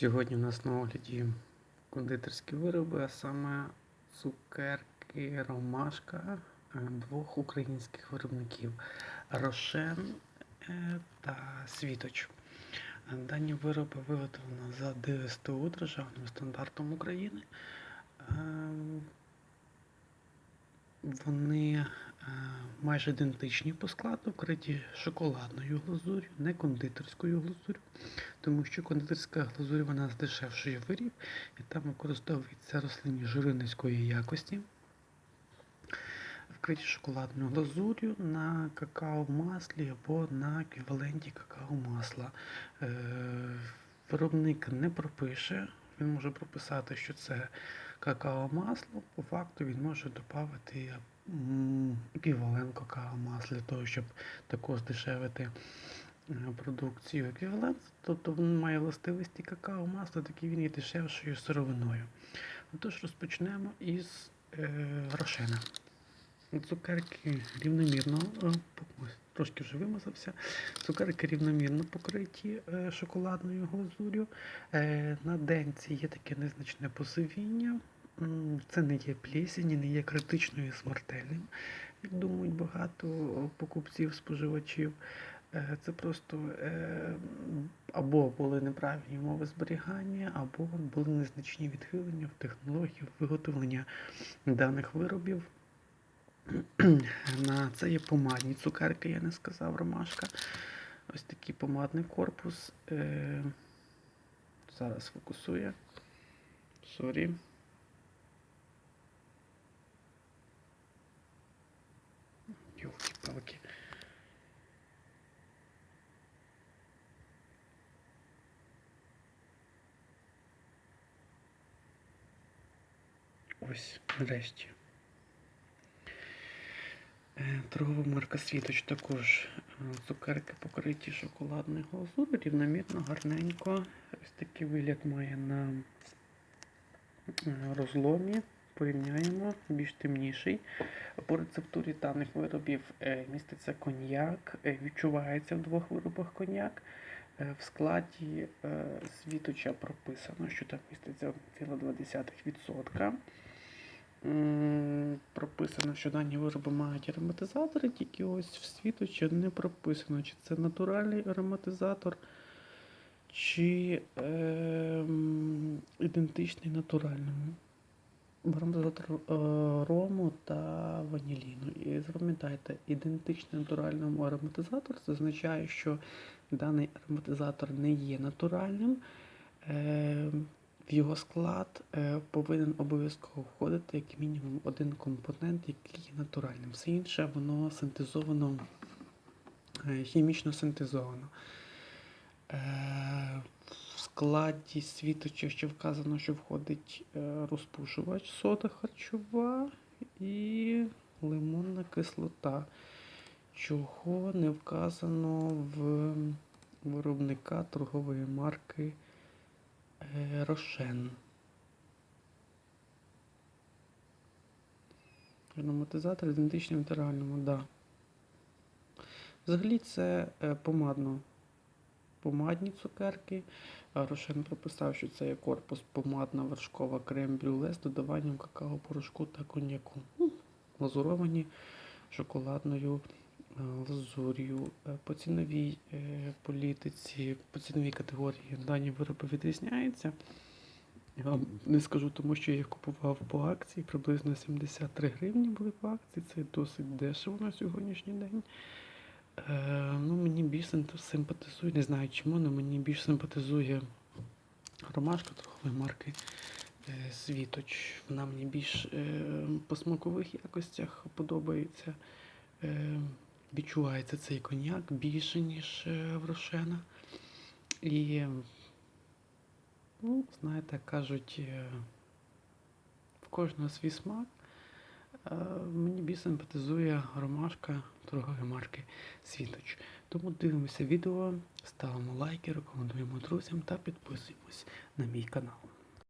Сьогодні у нас на огляді кондитерські вироби, а саме цукерки Ромашка е, двох українських виробників Рошен е, та Світоч. Дані вироби виготовлено за ДСТУ державним стандартом України. Ем, Вони майже ідентичні по складу, вкриті шоколадною глазур'ю, не кондитерською глазур'ю, тому що кондитерська глазурь вона здешевшує виріб і там використовуються рослинні жири низької якості. Вкриті шоколадною глазур'ю на какао-маслі або на еквіваленті какао-масла. Е, Виробник не пропише, він може прописати, що це какао-масло. По факту він може додати м, еквівалент какао-масла для того, щоб також здешевити е, продукцію еквівалент. Тобто він має властивості какао-масла, так і він є дешевшою сировиною. Отож розпочнемо із е, рошена. Цукерки рівномірно, е, трошки вже вимазався. Цукерки рівномірно покриті е, шоколадною глазур'ю. На денці є таке незначне посивіння. Це не є плесінь, і не є критичною і смертельним, як думають багато покупців, споживачів. Е, Це просто е, або були неправильні умови зберігання, або були незначні відхилення в технології виготовлення даних виробів. На це є помадні цукерки, я не сказав, ромашка. Ось такий помадний корпус. Е, зараз фокусує. Сорі. Йолки-палки. Ось, нарешті. Е, Торгова марка Світоч також е, цукерки покриті шоколадною глазур'ю, рівномірно, гарненько. Ось такий вигляд має на розломі. Порівняємо, більш темніший. По рецептурі даних виробів е, міститься коньяк, е, відчувається в двох виробах коньяк. Е, В складі світоча прописано, що там міститься 1,2%. Прописано, що дані вироби мають ароматизатори, тільки ось в світочі не прописано, чи це натуральний ароматизатор, чи е, ідентичний натуральному. Ароматизатор е, рому та ваніліну. І запам'ятайте, ідентичний натуральному ароматизатор це означає, що даний ароматизатор не є натуральним. Е, в його склад е, повинен обов'язково входити як мінімум один компонент, який є натуральним. Все інше воно синтезовано, хімічно синтезовано. Складі світоча ще вказано, що входить е, розпушувач, сода харчова і лимонна кислота, чого не вказано в виробника торгової марки е, Рошен. Ароматизатор ідентичний натуральному, да. Взагалі це е, помадно. Помадні цукерки. А Рошен прописав, що це є корпус помадна вершкова крем-брюле з додаванням какао-порошку та коньяку. Ну, Глазуровані шоколадною е, глазур'ю. Е, По ціновій е, політиці, по ціновій категорії дані вироби відрізняються. Я вам не скажу, тому що я їх купував по акції. Приблизно 73 гривні були по акції. Це досить дешево на сьогоднішній день. Е, ну, мені більш симпатизує, не знаю чому, але мені більш симпатизує ромашка торгової марки е, Світоч. Вона мені більш е, по смакових якостях подобається. Відчувається цей коньяк більше, ніж в Рошена. І, ну, знаєте, кажуть, в кожного свій смак. Мені більш симпатизує ромашка торгової марки Світоч. Тому дивимося відео, ставимо лайки, рекомендуємо друзям та підписуємось на мій канал.